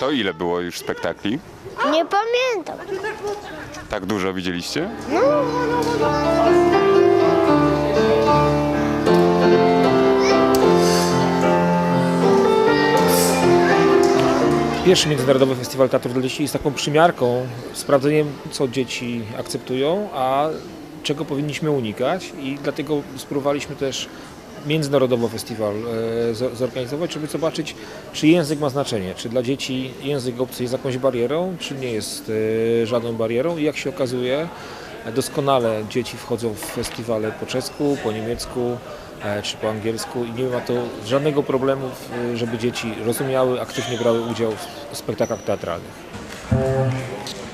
To ile było już spektakli? Nie pamiętam. Tak dużo widzieliście? Pierwszy Międzynarodowy Festiwal Teatru dla Dzieci jest taką przymiarką, sprawdzeniem, co dzieci akceptują, a czego powinniśmy unikać i dlatego spróbowaliśmy też międzynarodowo festiwal e, zo- zorganizować, żeby zobaczyć, czy język ma znaczenie, czy dla dzieci język obcy jest jakąś barierą, czy nie jest e, żadną barierą i jak się okazuje, doskonale dzieci wchodzą w festiwale po czesku, po niemiecku, e, czy po angielsku i nie ma to żadnego problemu, żeby dzieci rozumiały, aktywnie brały udział w spektaklach teatralnych.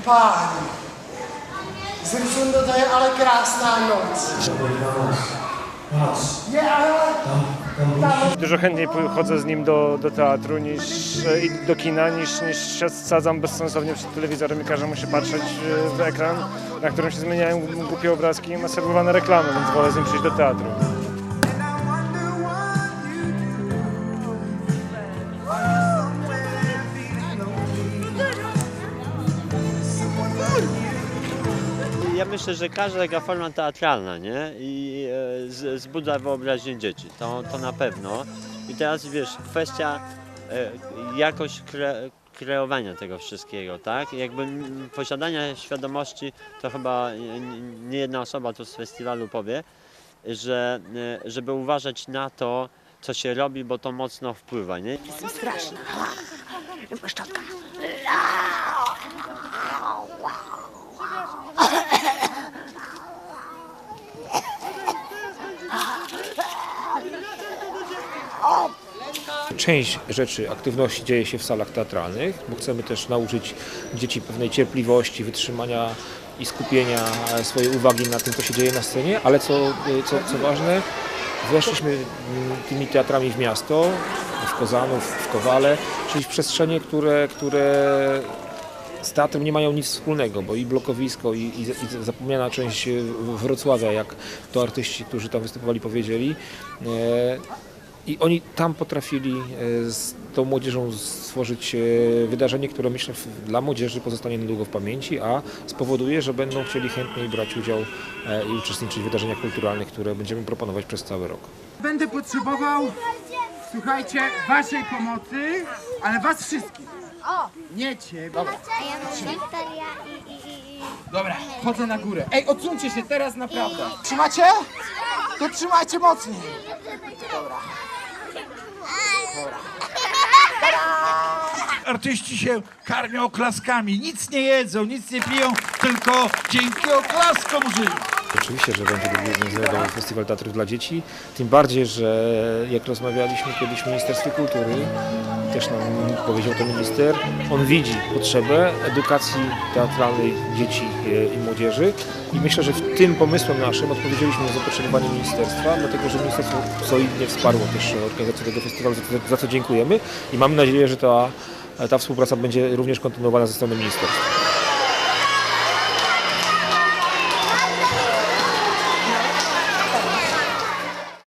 Páni, z Rysundu to je ale krásná noc. Je ale... Dużo chętniej chodzę z nim do, do teatru niż e, i do kina, niż, niż się sadzam bezsensownie przed telewizorem i każę mu się patrzeć e, w ekran, na którym się zmieniają głupie obrazki i maserwowane reklamy, więc wolę z nim przyjść do teatru. Ja myślę, że każda taka forma teatralna, nie? I e, zbudza wyobraźnię dzieci, to, to na pewno. I teraz wiesz, kwestia e, jakość kre, kreowania tego wszystkiego, tak? Jakby posiadania świadomości, to chyba nie- nie jedna osoba tu z festiwalu powie, że e, żeby uważać na to, co się robi, bo to mocno wpływa, nie? Jestem straszna. Szczotka. Część rzeczy, aktywności dzieje się w salach teatralnych, bo chcemy też nauczyć dzieci pewnej cierpliwości, wytrzymania i skupienia swojej uwagi na tym, co się dzieje na scenie, ale co, co, co ważne, weszliśmy mm, tymi teatrami w miasto, w Kozanów, w Kowale, czyli w przestrzenie, które, które z teatrem nie mają nic wspólnego, bo i blokowisko, i, i, i zapomniana część e, Wrocławia, jak to artyści, którzy tam występowali, powiedzieli. E, I oni tam potrafili e, z tą młodzieżą stworzyć wydarzenie, które myślę dla młodzieży pozostanie na długo w pamięci, a spowoduje, że będą chcieli chętniej brać udział i uczestniczyć w wydarzeniach kulturalnych, które będziemy proponować przez cały rok. Będę potrzebował, słuchajcie, waszej pomocy, ale was wszystkich. Nie cię. Dobra, A ja mam Wiktoria i, i, i, i... dobra, chodzę na górę. Ej, odsuńcie się teraz naprawdę. Trzymacie? To trzymajcie mocniej. artyści się karmią oklaskami. Nic nie jedzą, nic nie piją, tylko dzięki oklaskom żyją. Oczywiście, że będzie drugi Międzynarodowy Festiwal Teatrów dla Dzieci, tym bardziej, że jak rozmawialiśmy kiedyś w Ministerstwie Kultury, też nam powiedział to minister, on widzi potrzebę edukacji teatralnej dzieci e, i młodzieży. I myślę, że w tym pomysłem naszym odpowiedzieliśmy na zapotrzebowanie ministerstwa, dlatego że ministerstwo solidnie wsparło też organizację tego festiwalu, za, za co dziękujemy. I mamy nadzieję, że ta, ta współpraca będzie również kontynuowana ze strony ministerstwa.